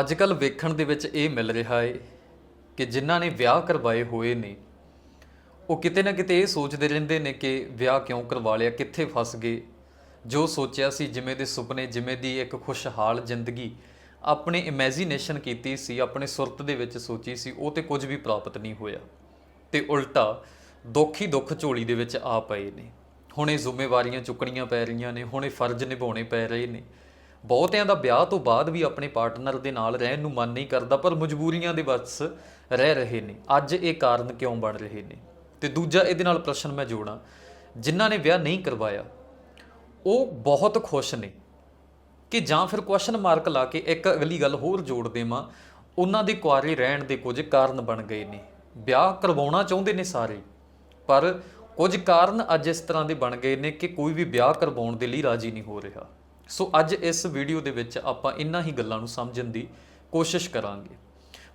ਅੱਜ ਕੱਲ ਵੇਖਣ ਦੇ ਵਿੱਚ ਇਹ ਮਿਲ ਰਿਹਾ ਏ ਕਿ ਜਿਨ੍ਹਾਂ ਨੇ ਵਿਆਹ ਕਰਵਾਏ ਹੋਏ ਨੇ, ਉਹ ਕਿਤੇ ਨਾ ਕਿਤੇ ਇਹ ਸੋਚਦੇ ਰਹਿੰਦੇ ਨੇ ਕਿ ਵਿਆਹ ਕਿਉਂ ਕਰਵਾ ਲਿਆ, ਕਿੱਥੇ ਫਸ ਗਏ। ਜੋ ਸੋਚਿਆ ਸੀ, ਜਿਵੇਂ ਦੇ ਸੁਪਨੇ, ਜਿਵੇਂ ਦੀ ਇੱਕ ਖੁਸ਼ਹਾਲ ਜ਼ਿੰਦਗੀ ਆਪਣੇ ਇਮੇਜਿਨੇਸ਼ਨ ਕੀਤੀ ਸੀ, ਆਪਣੇ ਸੁਰਤ ਦੇ ਵਿੱਚ ਸੋਚੀ ਸੀ, ਉਹ ਤੇ ਕੁਝ ਵੀ ਪ੍ਰਾਪਤ ਨਹੀਂ ਹੋਇਆ। ਤੇ ਉਲਟਾ ਦੁੱਖ ਹੀ ਦੁੱਖ ਝੋਲੀ ਦੇ ਵਿੱਚ ਆ ਪਏ ਨੇ। ਹੁਣ ਇਹ ਜ਼ਿੰਮੇਵਾਰੀਆਂ ਚੁੱਕਣੀਆਂ ਪੈ ਰਹੀਆਂ ਨੇ, ਹੁਣ ਇਹ ਫਰਜ਼ ਨਿਭਾਉਣੇ ਪੈ ਰਹੇ ਨੇ। ਬਹੁਤਿਆਂ ਦਾ ਵਿਆਹ ਤੋਂ ਬਾਅਦ ਵੀ ਆਪਣੇ ਪਾਰਟਨਰ ਦੇ ਨਾਲ ਰਹਿਣ ਨੂੰ ਮਨ ਨਹੀਂ ਕਰਦਾ, ਪਰ ਮਜਬੂਰੀਆਂ ਦੇ ਵੱਸ ਰਹਿ ਰਹੇ ਨੇ। ਅੱਜ ਇਹ ਕਾਰਨ ਕਿਉਂ ਬਣ ਰਹੇ ਨੇ? ਤੇ ਦੂਜਾ ਇਹਦੇ ਨਾਲ ਪ੍ਰਸ਼ਨ ਮੈਂ ਜੋੜਾਂ। ਜਿਨ੍ਹਾਂ ਨੇ ਵਿਆਹ ਨਹੀਂ ਕਰਵਾਇਆ, ਉਹ ਬਹੁਤ ਖੁਸ਼ ਨੇ ਕਿ ਜਾਂ ਫਿਰ ਕੁਐਸਚਨ ਮਾਰਕ ਲਾ ਕੇ ਇੱਕ ਅਗਲੀ ਗੱਲ ਹੋਰ ਜੋੜ ਦੇਵਾਂ। ਉਹਨਾਂ ਦੇ ਕੁਆਰੇ ਰਹਿਣ ਦੇ ਕੁਝ ਕਾਰਨ ਬਣ ਗਏ ਨੇ। ਵਿਆਹ ਕਰਵਾਉਣਾ ਚਾਹੁੰਦੇ ਨੇ ਸਾਰੇ, ਪਰ ਕੁਝ ਕਾਰਨ ਅੱਜ ਇਸ ਤਰ੍ਹਾਂ ਦੇ ਬਣ ਗਏ ਨੇ ਕਿ ਕੋਈ ਵੀ ਵਿਆਹ ਕਰਵਾਉਣ ਦੇ ਲਈ ਰਾਜੀ ਨਹੀਂ ਹੋ ਰਿਹਾ। ਸੋ ਅੱਜ ਇਸ ਵੀਡੀਓ ਦੇ ਵਿੱਚ ਆਪਾਂ ਇਨ੍ਹਾਂ ਹੀ ਗੱਲਾਂ ਨੂੰ ਸਮਝਣ ਦੀ ਕੋਸ਼ਿਸ਼ ਕਰਾਂਗੇ।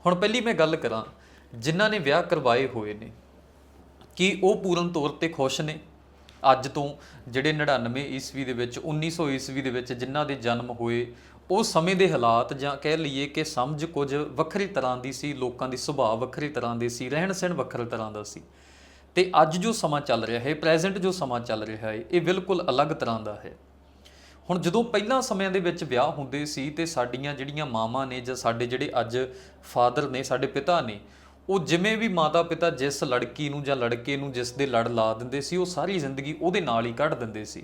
ਹੁਣ ਪਹਿਲੀ ਮੈਂ ਗੱਲ ਕਰਾਂ, ਜਿਨ੍ਹਾਂ ਨੇ ਵਿਆਹ ਕਰਵਾਏ ਹੋਏ ਨੇ, ਕਿ ਉਹ ਪੂਰਨ ਤੌਰ ਤੇ ਖੁਸ਼ ਨੇ? ਅੱਜ ਤੋਂ ਜਿਹੜੇ 99 ਈਸਵੀ ਦੇ ਵਿੱਚ 1900 ਈਸਵੀ ਦੇ ਵਿੱਚ ਜਿਨ੍ਹਾਂ ਦੇ ਜਨਮ ਹੋਏ, ਉਹ ਸਮੇਂ ਦੇ ਹਾਲਾਤ ਜਾਂ ਕਹਿ ਲਈਏ ਕਿ ਸਮਝ ਕੁਝ ਵੱਖਰੀ ਤਰ੍ਹਾਂ ਦੀ ਸੀ, ਲੋਕਾਂ ਦੀ ਸੁਭਾਅ ਵੱਖਰੀ ਤਰ੍ਹਾਂ ਦੇ ਸੀ ਰਹਿਣ ਸਹਿਣ ਵੱਖਰੇ ਤਰ੍ਹਾਂ ਦਾ ਸੀ। ਤੇ ਅੱਜ ਜੋ ਸਮਾਂ ਚੱਲ ਰਿਹਾ ਹੈ, ਪ੍ਰੈਜ਼ੈਂਟ ਜੋ ਸਮਾਂ ਚੱਲ ਰਿਹਾ ਹੈ, ਇਹ ਬਿਲਕੁਲ ਅਲੱਗ ਤਰ੍ਹਾਂ ਦਾ ਹੈ। ਹੁਣ ਜਦੋਂ ਪਹਿਲਾਂ ਸਮਿਆਂ ਦੇ ਵਿੱਚ ਵਿਆਹ ਹੁੰਦੇ ਸੀ ਤੇ ਸਾਡੀਆਂ ਜਿਹੜੀਆਂ ਮਾਵਾਂ ਨੇ ਜਾਂ ਸਾਡੇ ਜਿਹੜੇ ਅੱਜ ਫਾਦਰ ਨੇ, ਸਾਡੇ ਪਿਤਾ ਨੇ, ਉਹ ਜਿਵੇਂ ਵੀ ਮਾਤਾ ਪਿਤਾ ਜਿਸ ਲੜਕੀ ਨੂੰ ਜਾਂ ਲੜਕੇ ਨੂੰ ਜਿਸ ਦੇ ਲੜ ਲਾ ਦਿੰਦੇ ਸੀ, ਉਹ ਸਾਰੀ ਜ਼ਿੰਦਗੀ ਉਹਦੇ ਨਾਲ ਹੀ ਕੱਢ ਦਿੰਦੇ ਸੀ।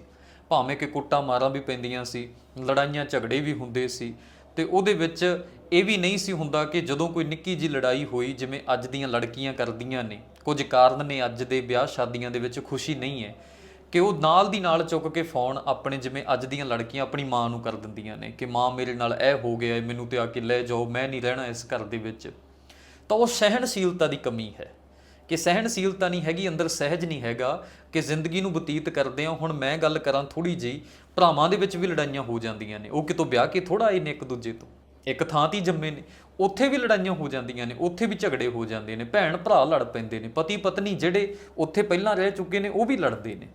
ਭਾਵੇਂ ਕਿ ਕੁੱਟਾਂ ਮਾਰਾਂ ਵੀ ਪੈਂਦੀਆਂ ਸੀ, ਲੜਾਈਆਂ ਝਗੜੇ ਵੀ ਹੁੰਦੇ ਸੀ ਤੇ ਉਹਦੇ ਵਿੱਚ ਇਹ ਵੀ ਨਹੀਂ ਸੀ ਹੁੰਦਾ ਕਿ ਜਦੋਂ ਕੋਈ ਨਿੱਕੀ ਜੀ ਲੜਾਈ ਹੋਈ, ਜਿਵੇਂ ਅੱਜ ਦੀਆਂ ਲੜਕੀਆਂ ਕਰਦੀਆਂ ਨੇ, ਕੁਝ ਕਾਰਨ ਨੇ ਅੱਜ ਦੇ ਵਿਆਹ ਸ਼ਾਦੀਆਂ ਦੇ ਵਿੱਚ ਖੁਸ਼ੀ ਨਹੀਂ ਹੈ। ਕਿ ਉਹ ਨਾਲ ਦੀ ਨਾਲ ਚੁੱਕ ਕੇ ਫੋਨ ਆਪਣੇ ਜਿਵੇਂ ਅੱਜ ਦੀਆਂ ਲੜਕੀਆਂ ਆਪਣੀ ਮਾਂ ਨੂੰ ਕਰ ਦਿੰਦੀਆਂ ਨੇ ਕਿ ਮਾਂ ਮੇਰੇ ਨਾਲ ਇਹ ਹੋ ਗਿਆ, ਮੈਨੂੰ ਤੇ ਆ ਕੇ ਲੈ ਜਾਓ, ਮੈਂ ਨਹੀਂ ਰਹਿਣਾ ਇਸ ਘਰ ਦੇ ਵਿੱਚ। ਤਾਂ ਉਹ ਸਹਿਣਸ਼ੀਲਤਾ ਦੀ ਕਮੀ ਹੈ। ਕਿ ਸਹਿਣਸ਼ੀਲਤਾ ਨਹੀਂ ਹੈਗੀ, ਅੰਦਰ ਸਹਿਜ ਨਹੀਂ ਹੈਗਾ ਕਿ ਜ਼ਿੰਦਗੀ ਨੂੰ ਬਤੀਤ ਕਰਦੇ ਆ ਹੁਣ ਮੈਂ ਗੱਲ ਕਰਾਂ ਥੋੜੀ ਜਿਹੀ, ਭਰਾਵਾਂ ਦੇ ਵਿੱਚ ਵੀ ਲੜਾਈਆਂ ਹੋ ਜਾਂਦੀਆਂ ਨੇ। ਉਹ ਕਿਤੋਂ ਵਿਆਹ ਕੇ ਥੋੜਾ ਆਏ ਨੇ ਇੱਕ ਦੂਜੇ ਤੋਂ। ਇੱਕ ਥਾਂ ਤੇ ਜੰਮੇ ਨੇ। ਉੱਥੇ ਵੀ ਲੜਾਈਆਂ ਹੋ ਜਾਂਦੀਆਂ ਨੇ, ਉੱਥੇ ਵੀ ਝਗੜੇ ਹੋ ਜਾਂਦੇ ਨੇ। ਭੈਣ ਭਰਾ ਲੜ ਪੈਂਦੇ ਨੇ, ਪਤੀ ਪਤਨੀ ਜਿਹੜੇ ਉੱਥੇ ਪਹਿਲਾਂ ਰਹਿ ਚੁੱਕੇ ਨੇ, ਉਹ ਵੀ ਲੜਦੇ ਨੇ।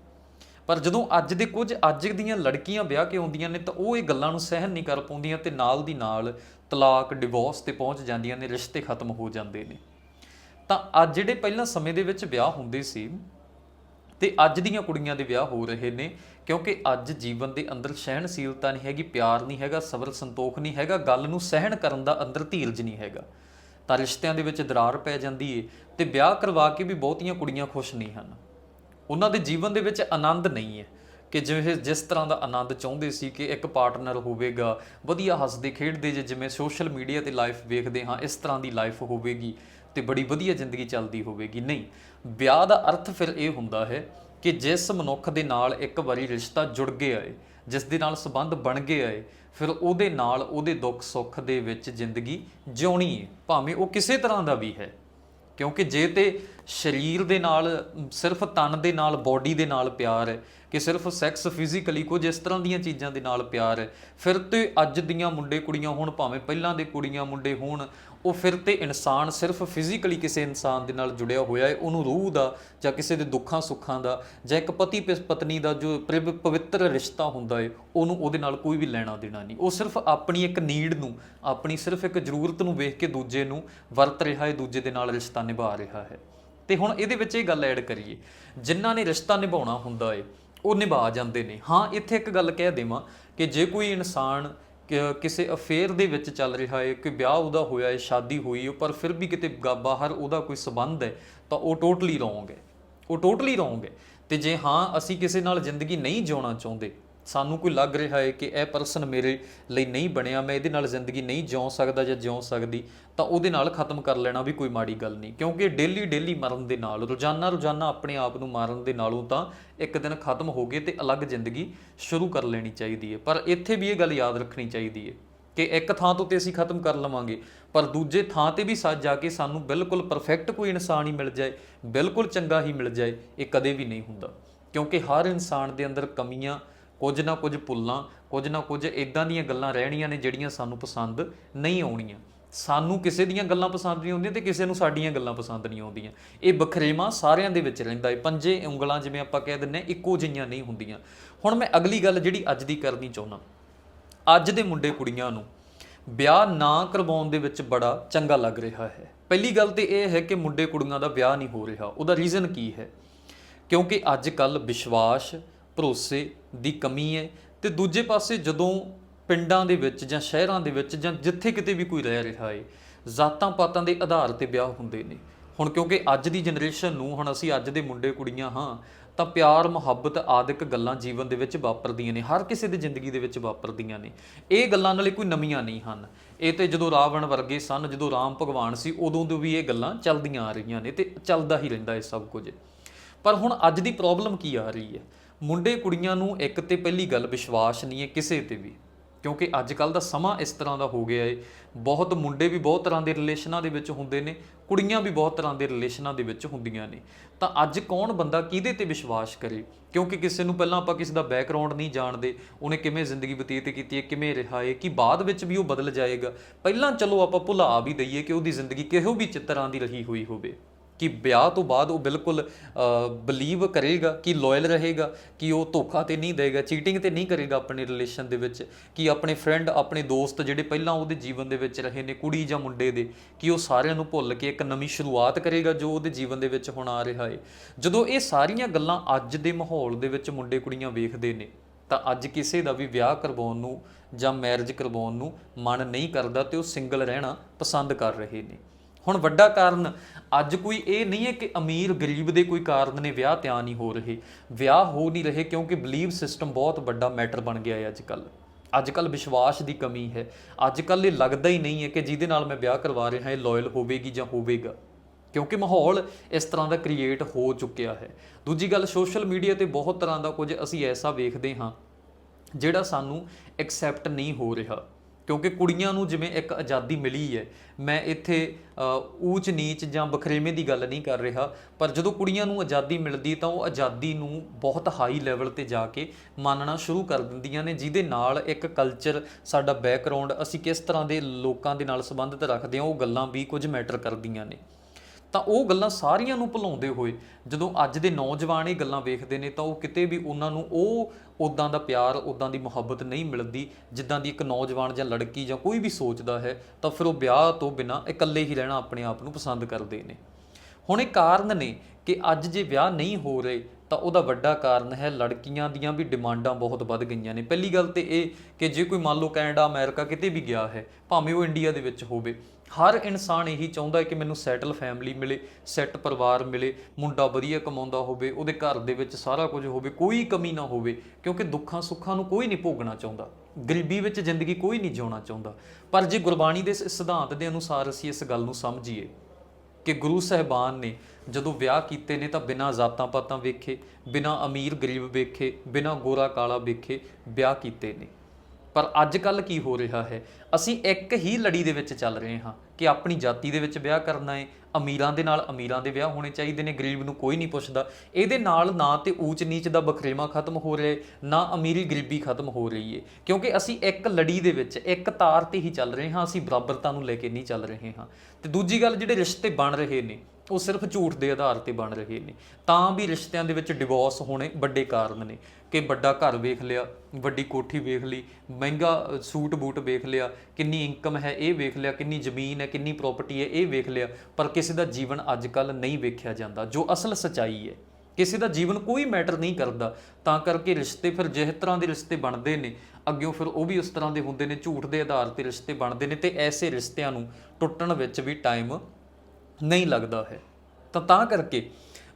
ਪਰ ਜਦੋਂ ਅੱਜ ਦੇ ਕੁਝ ਅੱਜ ਦੀਆਂ ਲੜਕੀਆਂ ਵਿਆਹ ਕੇ ਆਉਂਦੀਆਂ ਨੇ ਤਾਂ ਉਹ ਇਹ ਗੱਲਾਂ ਨੂੰ ਸਹਿਨ ਨਹੀਂ ਕਰ ਪਾਉਂਦੀਆਂ ਤੇ ਨਾਲ ਦੀ ਨਾਲ ਤਲਾਕ ਡਿਵੋਰਸ ਤੇ ਪਹੁੰਚ ਜਾਂਦੀਆਂ ਨੇ, ਰਿਸ਼ਤੇ ਖਤਮ ਹੋ ਜਾਂਦੇ ਨੇ। ਤਾਂ ਅੱਜ ਜਿਹੜੇ ਪਹਿਲਾਂ ਸਮੇਂ ਦੇ ਵਿੱਚ ਵਿਆਹ ਹੁੰਦੇ ਸੀ ਤੇ ਅੱਜ ਦੀਆਂ ਕੁੜੀਆਂ ਦੇ ਵਿਆਹ ਹੋ ਰਹੇ ਨੇ, ਕਿਉਂਕਿ ਅੱਜ ਜੀਵਨ ਦੇ ਅੰਦਰ ਸਹਿਣਸ਼ੀਲਤਾ ਨਹੀਂ ਹੈਗੀ, ਪਿਆਰ ਨਹੀਂ ਹੈਗਾ ਸਬਰ ਸੰਤੋਖ ਨਹੀਂ ਹੈਗਾ, ਗੱਲ ਨੂੰ ਸਹਿਣ ਕਰਨ ਦਾ ਅੰਦਰ ਧੀਰਜ ਨਹੀਂ ਹੈਗਾ। ਤਾਂ ਰਿਸ਼ਤਿਆਂ ਦੇ ਵਿੱਚ ਦਰਾਰ ਪੈ ਜਾਂਦੀ ਏ ਤੇ ਵਿਆਹ ਕਰਵਾ ਕੇ ਵੀ ਬਹੁਤੀਆਂ ਕੁੜੀਆਂ ਖੁਸ਼ ਨਹੀਂ ਹਨ। ਉਹਨਾਂ ਦੇ ਜੀਵਨ ਦੇ ਵਿੱਚ ਆਨੰਦ ਨਹੀਂ ਹੈ ਕਿ ਜਿਵੇਂ ਜਿਸ ਤਰ੍ਹਾਂ ਦਾ ਆਨੰਦ ਚਾਹੁੰਦੇ ਸੀ ਕਿ ਇੱਕ ਪਾਰਟਨਰ ਹੋਵੇਗਾ, ਵਧੀਆ ਹੱਸਦੇ, ਖੇਡਦੇ ਜੇ ਜਿਵੇਂ ਸੋਸ਼ਲ ਮੀਡੀਆ ਤੇ ਲਾਈਫ ਵੇਖਦੇ ਹਾਂ, ਇਸ ਤਰ੍ਹਾਂ ਦੀ ਲਾਈਫ ਹੋਵੇਗੀ ਤੇ ਬੜੀ ਵਧੀਆ ਜ਼ਿੰਦਗੀ ਚੱਲਦੀ ਹੋਵੇਗੀ। ਨਹੀਂ, ਵਿਆਹ ਦਾ ਅਰਥ ਫਿਰ ਇਹ ਹੁੰਦਾ ਹੈ ਕਿ ਜਿਸ ਮਨੁੱਖ ਦੇ ਨਾਲ ਇੱਕ ਵਾਰੀ ਰਿਸ਼ਤਾ ਜੁੜ ਗਿਆ ਹੈ ਜਿਸ ਦੇ ਨਾਲ ਸੰਬੰਧ ਬਣ ਗਿਆ ਹੈ ਫਿਰ ਉਹਦੇ ਨਾਲ ਉਹਦੇ ਦੁੱਖ ਸੁੱਖ ਦੇ ਵਿੱਚ ਜ਼ਿੰਦਗੀ ਜਿਉਣੀ ਹੈ ਭਾਵੇਂ ਉਹ ਕਿਸੇ ਤਰ੍ਹਾਂ ਦਾ ਵੀ ਹੈ। ਕਿਉਂਕਿ ਜੇ ਤੇ ਸਰੀਰ ਦੇ ਨਾਲ, ਸਿਰਫ ਤਨ ਦੇ ਨਾਲ ਬਾਡੀ ਦੇ ਨਾਲ ਪਿਆਰ ਹੈ ਕਿ ਸਿਰਫ ਸੈਕਸ ਫਿਜ਼ੀਕਲੀ ਕੁਝ ਇਸ ਤਰ੍ਹਾਂ ਦੀਆਂ ਚੀਜ਼ਾਂ ਦੇ ਨਾਲ ਪਿਆਰ ਹੈ। ਫਿਰ ਤੇ ਅੱਜ ਦੀਆਂ ਮੁੰਡੇ ਕੁੜੀਆਂ ਹੋਣ, ਭਾਵੇਂ ਪਹਿਲਾਂ ਦੇ ਕੁੜੀਆਂ ਮੁੰਡੇ ਹੋਣ, ਉਹ ਫਿਰ ਤੇ ਇਨਸਾਨ ਸਿਰਫ ਫਿਜ਼ੀਕਲੀ ਕਿਸੇ ਇਨਸਾਨ ਦੇ ਨਾਲ ਜੁੜਿਆ ਹੋਇਆ ਹੈ, ਉਹਨੂੰ ਰੂਹ ਦਾ ਜਾਂ ਕਿਸੇ ਦੇ ਦੁੱਖਾਂ ਸੁੱਖਾਂ ਦਾ ਜਾਂ ਇੱਕ ਪਤੀ ਪਿਸ- ਪਤਨੀ ਦਾ ਜੋ ਪ੍ਰਿਵ- ਪਵਿੱਤਰ ਰਿਸ਼ਤਾ ਹੁੰਦਾ ਹੈ, ਉਹਨੂੰ ਉਹਦੇ ਨਾਲ ਕੋਈ ਵੀ ਲੈਣਾ ਦੇਣਾ ਨਹੀਂ। ਉਹ ਸਿਰਫ ਆਪਣੀ ਇੱਕ ਨੀਡ ਨੂੰ, ਆਪਣੀ ਸਿਰਫ ਇੱਕ ਜ਼ਰੂਰਤ ਨੂੰ ਵੇਖ ਕੇ ਦੂਜੇ ਨੂੰ ਵਰਤ ਰਿਹਾ ਹੈ, ਦੂਜੇ ਦੇ ਨਾਲ ਰਿਸ਼ਤਾ ਨਿਭਾ ਰਿਹਾ ਹੈ। ਤੇ ਹੁਣ ਇਹਦੇ ਵਿੱਚ ਇਹ ਗੱਲ ਐਡ ਕਰੀਏ, ਜਿਨ੍ਹਾਂ ਨੇ ਰਿਸ਼ਤਾ ਨਿਭਾਉਣਾ ਹੁੰਦਾ ਏ, ਉਹ ਨਿਭਾ ਜਾਂਦੇ ਨੇ। ਹਾਂ, ਇੱਥੇ ਇੱਕ ਗੱਲ ਕਹਿ ਦੇਵਾਂ ਕਿ ਜੇ ਕੋਈ ਇਨਸਾਨ ਕਿ- ਕਿਸੇ ਅਫੇਅਰ ਦੇ ਵਿੱਚ ਚੱਲ ਰਿਹਾ ਹੈ ਕਿ ਵਿਆਹ ਉਹਦਾ ਹੋਇਆ ਹੈ ਸ਼ਾਦੀ ਹੋਈ ਹੈ ਪਰ ਫਿਰ ਵੀ ਕਿਤੇ ਗਾ- ਬਾਹਰ ਉਹਦਾ ਕੋਈ ਸਬੰਧ ਹੈ ਤਾਂ ਉਹ ਟੋਟਲੀ ਰੋਂਗ ਹੈ ਉਹ ਟੋਟਲੀ ਰੋਂਗ ਹੈ ਤੇ ਜੇ ਹਾਂ, ਅਸੀਂ ਕਿਸੇ ਨਾਲ ਜ਼ਿੰਦਗੀ ਨਹੀਂ ਜਿਉਣਾ ਚਾਹੁੰਦੇ ਸਾਨੂੰ ਕੋਈ ਲੱਗ ਰਿਹਾ ਹੈ ਕਿ ਇਹ ਪਰਸਨ ਮੇਰੇ ਲਈ ਨਹੀਂ ਬਣਿਆ, ਮੈਂ ਇਹਦੇ ਨਾਲ ਜ਼ਿੰਦਗੀ ਨਹੀਂ ਜਿਉ ਸਕਦਾ ਜਾਂ ਜਿਉ ਸਕਦੀ, ਤਾਂ ਉਹਦੇ ਨਾਲ ਖਤਮ ਕਰ ਲੈਣਾ ਵੀ ਕੋਈ ਮਾੜੀ ਗੱਲ ਨਹੀਂ। ਕਿਉਂਕਿ ਡੇਲੀ ਡੇਲੀ ਮਰਨ ਦੇ ਨਾਲ, ਰੋਜ਼ਾਨਾ ਰੋਜ਼ਾਨਾ ਆਪਣੇ ਆਪ ਨੂੰ ਮਾਰਨ ਦੇ ਨਾਲੋਂ ਤਾਂ ਇੱਕ ਦਿਨ ਖਤਮ ਹੋ ਗਏ ਤੇ ਅਲੱਗ ਜ਼ਿੰਦਗੀ ਸ਼ੁਰੂ ਕਰ ਲੈਣੀ ਚਾਹੀਦੀ ਹੈ। ਪਰ ਇੱਥੇ ਵੀ ਇਹ ਗੱਲ ਯਾਦ ਰੱਖਣੀ ਚਾਹੀਦੀ ਹੈ ਕਿ ਇੱਕ ਥਾਂ ਤੋਂ ਤੇ ਅਸੀਂ ਖਤਮ ਕਰ ਲਵਾਂਗੇ, ਪਰ ਦੂਜੇ ਥਾਂ ਤੇ ਵੀ ਸੱਜ ਜਾ ਕੇ ਸਾਨੂੰ ਬਿਲਕੁਲ ਪਰਫੈਕਟ ਕੋਈ ਇਨਸਾਨ ਹੀ ਮਿਲ ਜਾਏ, ਬਿਲਕੁਲ ਚੰਗਾ ਹੀ ਮਿਲ ਜਾਏ, ਇਹ ਕਦੇ ਵੀ ਨਹੀਂ ਹੁੰਦਾ। ਕਿਉਂਕਿ ਹਰ ਇਨਸਾਨ ਦੇ ਅੰਦਰ ਕਮੀਆਂ ਕੁਝ ਨਾ ਕੁਝ ਭੁੱਲਾਂ ਕੁਝ ਨਾ ਕੁਝ ਇਦਾਂ ਦੀਆਂ ਗੱਲਾਂ ਰਹਿਣੀਆਂ ਨੇ ਜਿਹੜੀਆਂ ਸਾਨੂੰ ਪਸੰਦ ਨਹੀਂ ਆਉਣੀਆਂ। ਸਾਨੂੰ ਕਿਸੇ ਦੀਆਂ ਗੱਲਾਂ ਪਸੰਦ ਨਹੀਂ ਆਉਂਦੀਆਂ ਤੇ ਕਿਸੇ ਨੂੰ ਸਾਡੀਆਂ ਗੱਲਾਂ ਪਸੰਦ ਨਹੀਂ ਆਉਂਦੀਆਂ। ਇਹ ਬਖਰੇਵਾ ਸਾਰਿਆਂ ਦੇ ਵਿੱਚ ਰਹਿੰਦਾ ਹੈ। ਪੰਜੇ ਉਂਗਲਾਂ ਜਿਵੇਂ ਆਪਾਂ ਕਹਿ ਦਿੰਨੇ ਹਾਂ, ਇੱਕੋ ਜਿਹੀਆਂ ਨਹੀਂ ਹੁੰਦੀਆਂ। ਹੁਣ ਮੈਂ ਅਗਲੀ ਗੱਲ ਜਿਹੜੀ ਅੱਜ ਦੀ ਕਰਨੀ ਚਾਹੁੰਦਾ। ਅੱਜ ਦੇ ਮੁੰਡੇ ਕੁੜੀਆਂ ਨੂੰ ਵਿਆਹ ਨਾ ਕਰਵਾਉਣ ਦੇ ਵਿੱਚ ਬੜਾ ਚੰਗਾ ਲੱਗ ਰਿਹਾ ਹੈ। ਪਹਿਲੀ ਗੱਲ ਤੇ ਇਹ ਹੈ ਕਿ ਮੁੰਡੇ ਕੁੜੀਆਂ ਦਾ ਵਿਆਹ ਨਹੀਂ ਹੋ ਰਿਹਾ। ਉਹਦਾ ਰੀਜ਼ਨ ਕੀ ਹੈ? ਕਿਉਂਕਿ ਅੱਜ ਕੱਲ ਵਿਸ਼ਵਾਸ ਭਰੋਸੇ ਦੀ ਕਮੀ ਹੈ ਤੇ ਦੂਜੇ ਪਾਸੇ ਜਦੋਂ ਪਿੰਡਾਂ ਦੇ ਵਿੱਚ ਜਾਂ ਸ਼ਹਿਰਾਂ ਦੇ ਵਿੱਚ ਜਾਂ ਜਿੱਥੇ ਕਿਤੇ ਵੀ ਕੋਈ ਰਹਿ ਰਿਹਾ ਹੈ, ਜ਼ਾਤਾਂ ਪਾਤਾਂ ਦੇ ਆਧਾਰ ਤੇ ਵਿਆਹ ਹੁੰਦੇ ਨੇ। ਹੁਣ ਕਿਉਂਕਿ ਅੱਜ ਦੀ ਜਨਰੇਸ਼ਨ ਨੂੰ ਹੁਣ ਅਸੀਂ ਅੱਜ ਦੇ ਮੁੰਡੇ ਕੁੜੀਆਂ ਹਾਂ, ਤਾਂ ਪਿਆਰ, ਮੁਹੱਬਤ ਆਦਿਕ ਗੱਲਾਂ ਜੀਵਨ ਦੇ ਵਿੱਚ ਵਾਪਰਦੀਆਂ ਨੇ, ਹਰ ਕਿਸੇ ਦੀ ਜ਼ਿੰਦਗੀ ਦੇ ਵਿੱਚ ਵਾਪਰਦੀਆਂ ਨੇ। ਇਹ ਗੱਲਾਂ ਨਾਲੇ ਕੋਈ ਨਵੀਆਂ ਨਹੀਂ ਹਨ। ਇਹ ਤੇ ਜਦੋਂ ਰਾਵਣ ਵਰਗੇ ਸਨ, ਜਦੋਂ ਰਾਮ ਭਗਵਾਨ ਸੀ, ਉਦੋਂ ਤੋਂ ਵੀ ਇਹ ਗੱਲਾਂ ਚੱਲਦੀਆਂ ਆ ਰਹੀਆਂ ਨੇ ਤੇ ਚੱਲਦਾ ਹੀ ਰਹਿੰਦਾ ਇਹ ਸਭ ਕੁਝ। ਪਰ ਹੁਣ ਅੱਜ ਦੀ ਪ੍ਰੋਬਲਮ ਕੀ ਆ ਰਹੀ ਹੈ? ਮੁੰਡੇ ਕੁੜੀਆਂ ਨੂੰ ਇੱਕ ਤੇ ਪਹਿਲੀ ਗੱਲ ਵਿਸ਼ਵਾਸ ਨਹੀਂ ਹੈ ਕਿਸੇ ਤੇ ਵੀ, ਕਿਉਂਕਿ ਅੱਜ ਕੱਲ ਦਾ ਸਮਾਂ ਇਸ ਤਰ੍ਹਾਂ ਦਾ ਹੋ ਗਿਆ ਏ। ਬਹੁਤ ਮੁੰਡੇ ਵੀ ਬਹੁਤ ਤਰ੍ਹਾਂ ਦੇ ਰਿਲੇਸ਼ਨਾਂ ਦੇ ਵਿੱਚ ਹੁੰਦੇ ਨੇ, ਕੁੜੀਆਂ ਵੀ ਬਹੁਤ ਤਰ੍ਹਾਂ ਦੇ ਰਿਲੇਸ਼ਨਾਂ ਦੇ ਵਿੱਚ ਹੁੰਦੀਆਂ ਨੇ। ਤਾਂ ਅੱਜ ਕੌਣ ਬੰਦਾ ਕਿਹਦੇ ਤੇ ਵਿਸ਼ਵਾਸ ਕਰੇ? ਕਿਉਂਕਿ ਕਿਸੇ ਨੂੰ ਪਹਿਲਾਂ ਆਪਾਂ ਕਿਸੇ ਦਾ ਬੈਕਗ੍ਰਾਉਂਡ ਨਹੀਂ ਜਾਣਦੇ, ਉਹਨੇ ਕਿਵੇਂ ਜ਼ਿੰਦਗੀ ਬਤੀਤ ਕੀਤੀ ਹੈ, ਕਿਵੇਂ ਰਿਹਾ ਹੈ, ਕਿ ਬਾਅਦ ਵਿੱਚ ਵੀ ਉਹ ਬਦਲ ਜਾਏਗਾ। ਪਹਿਲਾਂ ਚਲੋ ਆਪਾਂ ਭੁਲਾ ਵੀ ਦਈਏ ਕਿ ਉਹਦੀ ਜ਼ਿੰਦਗੀ ਕਿਹੋ ਵੀ ਚਿੱਤਰਾਂ ਦੀ ਰਹੀ ਹੋਈ ਹੋਵੇ। ਕਿ ਵਿਆਹ ਤੋਂ ਬਾਅਦ ਉਹ ਬਿਲਕੁਲ ਬਲੀਵ ਕਰੇਗਾ ਕਿ ਲਾਇਲ ਰਹੇਗਾ, ਕਿ ਉਹ ਧੋਖਾ ਤੇ ਨਹੀਂ ਦੇਗਾ ਚੀਟਿੰਗ ਤੇ ਨਹੀਂ ਕਰੇਗਾ ਆਪਣੇ ਰਿਲੇਸ਼ਨ ਦੇ ਵਿੱਚ, ਕਿ ਆਪਣੇ ਫਰੈਂਡ ਆਪਣੇ ਦੋਸਤ ਜਿਹੜੇ ਪਹਿਲਾਂ ਉਹਦੇ ਜੀਵਨ ਦੇ ਵਿੱਚ ਰਹੇ ਨੇ, ਕੁੜੀ ਜਾਂ ਮੁੰਡੇ ਦੇ, ਕਿ ਉਹ ਸਾਰਿਆਂ ਨੂੰ ਭੁੱਲ ਕੇ ਇੱਕ ਨਵੀਂ ਸ਼ੁਰੂਆਤ ਕਰੇਗਾ ਜੋ ਉਹਦੇ ਜੀਵਨ ਦੇ ਵਿੱਚ ਹੁਣ ਆ ਰਿਹਾ ਹੈ। ਜਦੋਂ ਇਹ ਸਾਰੀਆਂ ਗੱਲਾਂ ਅੱਜ ਦੇ ਮਾਹੌਲ ਦੇ ਵਿੱਚ ਮੁੰਡੇ ਕੁੜੀਆਂ ਵੇਖਦੇ ਨੇ, ਤਾਂ ਅੱਜ ਕਿਸੇ ਦਾ ਵੀ ਵਿਆਹ ਕਰਵਾਉਣ ਨੂੰ ਜਾਂ ਮੈਰਿਜ ਕਰਵਾਉਣ ਨੂੰ ਮਨ ਨਹੀਂ ਕਰਦਾ ਤੇ ਉਹ ਸਿੰਗਲ ਰਹਿਣਾ ਪਸੰਦ ਕਰ ਰਹੇ ਨੇ। ਹੁਣ ਵੱਡਾ ਕਾਰਨ ਅੱਜ ਕੋਈ ਇਹ ਨਹੀਂ ਹੈ ਕਿ ਅਮੀਰ ਗਰੀਬ ਦੇ ਕੋਈ ਕਾਰਨ ਨੇ, ਵਿਆਹ ਤਿਆ ਨਹੀਂ ਹੋ ਰਹੇ। ਵਿਆਹ ਹੋ ਨਹੀਂ ਰਹੇ ਕਿਉਂਕਿ ਬਲੀਵ ਸਿਸਟਮ ਬਹੁਤ ਵੱਡਾ ਮੈਟਰ ਬਣ ਗਿਆ ਹੈ ਅੱਜ ਕੱਲ ਅੱਜ ਕੱਲ ਵਿਸ਼ਵਾਸ ਦੀ ਕਮੀ ਹੈ। ਅੱਜ ਕੱਲ ਇਹ ਲੱਗਦਾ ਹੀ ਨਹੀਂ ਹੈ ਕਿ ਜਿਹਦੇ ਨਾਲ ਮੈਂ ਵਿਆਹ ਕਰਵਾ ਰਿਹਾ ਹਾਂ, ਇਹ ਲਾਇਲ ਹੋਵੇਗੀ ਜਾਂ ਹੋਵੇਗਾ। ਕਿਉਂਕਿ ਮਾਹੌਲ ਇਸ ਤਰ੍ਹਾਂ ਦਾ ਕ੍ਰੀਏਟ ਹੋ ਚੁੱਕਿਆ ਹੈ। ਦੂਜੀ ਗੱਲ ਸੋਸ਼ਲ ਮੀਡੀਆ ਤੇ ਬਹੁਤ ਤਰ੍ਹਾਂ ਦਾ ਕੁਝ ਅਸੀਂ ਐਸਾ ਵੇਖਦੇ ਹਾਂ, ਜਿਹੜਾ ਸਾਨੂੰ ਐਕਸੈਪਟ ਨਹੀਂ ਹੋ ਰਿਹਾ। ਕਿਉਂਕਿ ਕੁੜੀਆਂ ਨੂੰ ਜਿਵੇਂ ਇੱਕ ਆਜ਼ਾਦੀ ਮਿਲੀ ਹੈ, ਮੈਂ ਇੱਥੇ ਊਚ ਨੀਚ ਜਾਂ ਬਖਰੇਵੇਂ ਦੀ ਗੱਲ ਨਹੀਂ ਕਰ ਰਿਹਾ, ਪਰ ਜਦੋਂ ਕੁੜੀਆਂ ਨੂੰ ਆਜ਼ਾਦੀ ਮਿਲਦੀ ਤਾਂ ਉਹ ਆਜ਼ਾਦੀ ਨੂੰ ਬਹੁਤ ਹਾਈ ਲੈਵਲ ਤੇ ਜਾ ਕੇ ਮੰਨਣਾ ਸ਼ੁਰੂ ਕਰ ਦਿੰਦੀਆਂ ਨੇ, ਜਿਹਦੇ ਨਾਲ ਇੱਕ ਕਲਚਰ ਸਾਡਾ ਬੈਕਗ੍ਰਾਉਂਡ ਅਸੀਂ ਕਿਸ ਤਰ੍ਹਾਂ ਦੇ ਲੋਕਾਂ ਦੇ ਨਾਲ ਸੰਬੰਧਿਤ ਰੱਖਦੇ ਹਾਂ, ਉਹ ਗੱਲਾਂ ਵੀ ਕੁਝ ਮੈਟਰ ਕਰਦੀਆਂ ਨੇ। ਤਾਂ ਉਹ ਗੱਲਾਂ ਸਾਰੀਆਂ ਨੂੰ ਭੁਲਾਉਂਦੇ ਹੋਏ, ਜਦੋਂ ਅੱਜ ਦੇ ਨੌਜਵਾਨ ਇਹ ਗੱਲਾਂ ਵੇਖਦੇ ਨੇ ਤਾਂ ਉਹ ਕਿਤੇ ਵੀ ਉਹਨਾਂ ਨੂੰ ਉਹ ਉਦਾਂ ਦਾ ਪਿਆਰ ਉਦਾਂ ਦੀ ਮੁਹੱਬਤ ਨਹੀਂ ਮਿਲਦੀ, ਜਿੱਦਾਂ ਦੀ ਇੱਕ ਨੌਜਵਾਨ ਜਾਂ ਲੜਕੀ ਜਾਂ ਕੋਈ ਵੀ ਸੋਚਦਾ ਹੈ, ਤਾਂ ਫਿਰ ਉਹ ਵਿਆਹ ਤੋਂ ਬਿਨਾ ਇਕੱਲੇ ਹੀ ਰਹਿਣਾ ਆਪਣੇ ਆਪ ਨੂੰ ਪਸੰਦ ਕਰਦੇ ਨੇ। ਹੁਣ ਇਹ ਕਾਰਨ ਨੇ ਕਿ ਅੱਜ ਜੇ ਵਿਆਹ ਨਹੀਂ ਹੋ ਰਹੇ, ਤਾਂ ਉਹਦਾ ਵੱਡਾ ਕਾਰਨ ਹੈ ਲੜਕੀਆਂ ਦੀਆਂ ਵੀ ਡਿਮਾਂਡਾਂ ਬਹੁਤ ਵੱਧ ਗਈਆਂ ਨੇ। ਪਹਿਲੀ ਗੱਲ ਤੇ ਇਹ ਕਿ ਜੇ ਕੋਈ ਮੰਨ ਲਓ ਕੈਨੇਡਾ, ਅਮਰੀਕਾ ਕਿਤੇ ਵੀ ਗਿਆ ਹੈ, ਭਾਵੇਂ ਉਹ ਇੰਡੀਆ ਦੇ ਵਿੱਚ ਹੋਵੇ ਹਰ ਇਨਸਾਨ ਇਹੀ ਚਾਹੁੰਦਾ ਕਿ ਮੈਨੂੰ ਸੈਟਲ ਫੈਮਿਲੀ ਮਿਲੇ ਸੈੱਟ ਪਰਿਵਾਰ ਮਿਲੇ, ਮੁੰਡਾ ਵਧੀਆ ਕਮਾਉਂਦਾ ਹੋਵੇ, ਉਹਦੇ ਘਰ ਦੇ ਵਿੱਚ ਸਾਰਾ ਕੁਝ ਹੋਵੇ, ਕੋਈ ਕਮੀ ਨਾ ਹੋਵੇ, ਕਿਉਂਕਿ ਦੁੱਖਾਂ ਸੁੱਖਾਂ ਨੂੰ ਕੋਈ ਨਹੀਂ ਭੋਗਣਾ ਚਾਹੁੰਦਾ। ਗਰੀਬੀ ਵਿੱਚ ਜ਼ਿੰਦਗੀ ਕੋਈ ਨਹੀਂ ਜਿਉਣਾ ਚਾਹੁੰਦਾ। ਪਰ ਜੇ ਗੁਰਬਾਣੀ ਦੇ ਇਸ ਸਿਧਾਂਤ ਦੇ ਅਨੁਸਾਰ ਅਸੀਂ ਇਸ ਗੱਲ ਨੂੰ ਸਮਝੀਏ ਕਿ ਗੁਰੂ ਸਾਹਿਬਾਨ ਨੇ ਜਦੋਂ ਵਿਆਹ ਕੀਤੇ ਨੇ ਤਾਂ ਬਿਨਾਂ ਜ਼ਾਤਾਂ ਪਾਤਾਂ ਵੇਖੇ, ਬਿਨਾਂ ਅਮੀਰ ਗਰੀਬ ਵੇਖੇ, ਬਿਨਾਂ ਗੋਰਾ ਕਾਲਾ ਵੇਖੇ ਵਿਆਹ ਕੀਤੇ ਨੇ। ਪਰ ਅੱਜ ਕੱਲ ਕੀ ਹੋ ਰਿਹਾ ਹੈ? ਅਸੀਂ ਇੱਕ ਹੀ ਲੜੀ ਦੇ ਵਿੱਚ ਚੱਲ ਰਹੇ ਹਾਂ ਕਿ ਆਪਣੀ ਜਾਤੀ ਦੇ ਵਿੱਚ ਵਿਆਹ ਕਰਨਾ ਹੈ ਅਮੀਰਾਂ ਦੇ ਨਾਲ ਅਮੀਰਾਂ ਦੇ ਵਿਆਹ ਹੋਣੇ ਚਾਹੀਦੇ ਨੇ, ਗਰੀਬ ਨੂੰ ਕੋਈ ਨਹੀਂ ਪੁੱਛਦਾ। ਇਹਦੇ ਨਾਲ ਨਾ ਤੇ ਊਚ ਨੀਚ ਦਾ ਬਖਰੇਵਾ ਖਤਮ ਹੋ ਰਿਹਾ ਨਾ ਅਮੀਰੀ ਗਰੀਬੀ ਖਤਮ ਹੋ ਰਹੀ ਹੈ ਕਿਉਂਕਿ ਅਸੀਂ ਇੱਕ ਲੜੀ ਦੇ ਵਿੱਚ, ਇੱਕ ਤਾਰ ਤੇ ਹੀ ਚੱਲ ਰਹੇ ਹਾਂ, ਅਸੀਂ ਬਰਾਬਰਤਾ ਨੂੰ ਲੈ ਕੇ ਨਹੀਂ ਚੱਲ ਰਹੇ ਹਾਂ। ਤੇ ਦੂਜੀ ਗੱਲ, ਜਿਹੜੇ ਰਿਸ਼ਤੇ ਬਣ ਰਹੇ ਨੇ, ਉਹ ਸਿਰਫ ਝੂਠ ਦੇ ਆਧਾਰ ਤੇ ਬਣ ਰਹੇ ਨੇ। ਤਾਂ ਵੀ ਰਿਸ਼ਤਿਆਂ ਦੇ ਵਿੱਚ ਡਿਵੋਰਸ ਹੋਣੇ ਵੱਡੇ ਕਾਰਨ ਨੇ। ਕਿ ਵੱਡਾ ਘਰ ਵੇਖ ਲਿਆ, ਵੱਡੀ ਕੋਠੀ ਵੇਖ ਲਈ, ਮਹਿੰਗਾ ਸੂਟ ਬੂਟ ਵੇਖ ਲਿਆ ਕਿੰਨੀ ਇਨਕਮ ਹੈ, ਇਹ ਵੇਖ ਲਿਆ, ਕਿੰਨੀ ਜ਼ਮੀਨ ਹੈ, ਕਿੰਨੀ ਪ੍ਰਾਪਰਟੀ ਹੈ, ਇਹ ਵੇਖ ਲਿਆ, ਪਰ ਕਿਸੇ ਦਾ ਜੀਵਨ ਅੱਜ ਕੱਲ ਨਹੀਂ ਵੇਖਿਆ ਜਾਂਦਾ, ਜੋ ਅਸਲ ਸਚਾਈ ਹੈ। ਕਿਸੇ ਦਾ ਜੀਵਨ ਕੋਈ ਮੈਟਰ ਨਹੀਂ ਕਰਦਾ, ਤਾਂ ਕਰਕੇ ਰਿਸ਼ਤੇ ਫਿਰ ਜਿਸ ਤਰ੍ਹਾਂ ਦੇ ਰਿਸ਼ਤੇ ਬਣਦੇ ਨੇ, ਅੱਗਿਓਂ ਫਿਰ ਉਹ ਵੀ ਉਸ ਤਰ੍ਹਾਂ ਦੇ ਹੁੰਦੇ ਨੇ, ਝੂਠ ਦੇ ਆਧਾਰ ਤੇ ਰਿਸ਼ਤੇ ਬਣਦੇ ਨੇ, ਤੇ ਐਸੇ ਰਿਸ਼ਤਿਆਂ ਨੂੰ ਟੁੱਟਣ ਵਿੱਚ ਵੀ ਟਾਈਮ ਨਹੀਂ ਲੱਗਦਾ ਹੈ। ਤਾਂ ਤਾਂ ਕਰਕੇ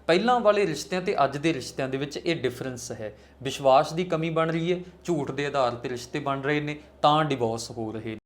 ਪਹਿਲਾਂ ਵਾਲੇ ਰਿਸ਼ਤਿਆਂ ਤੇ ਅੱਜ ਦੇ ਰਿਸ਼ਤਿਆਂ ਦੇ ਵਿੱਚ ਇਹ ਡਿਫਰੈਂਸ ਹੈ। ਵਿਸ਼ਵਾਸ ਦੀ ਕਮੀ ਬਣ ਰਹੀ ਹੈ, ਝੂਠ ਦੇ ਆਧਾਰ ਤੇ ਰਿਸ਼ਤੇ ਬਣ ਰਹੇ ਨੇ, ਤਾਂ ਡਿਵੋਰਸ ਹੋ ਰਹੇ ਨੇ।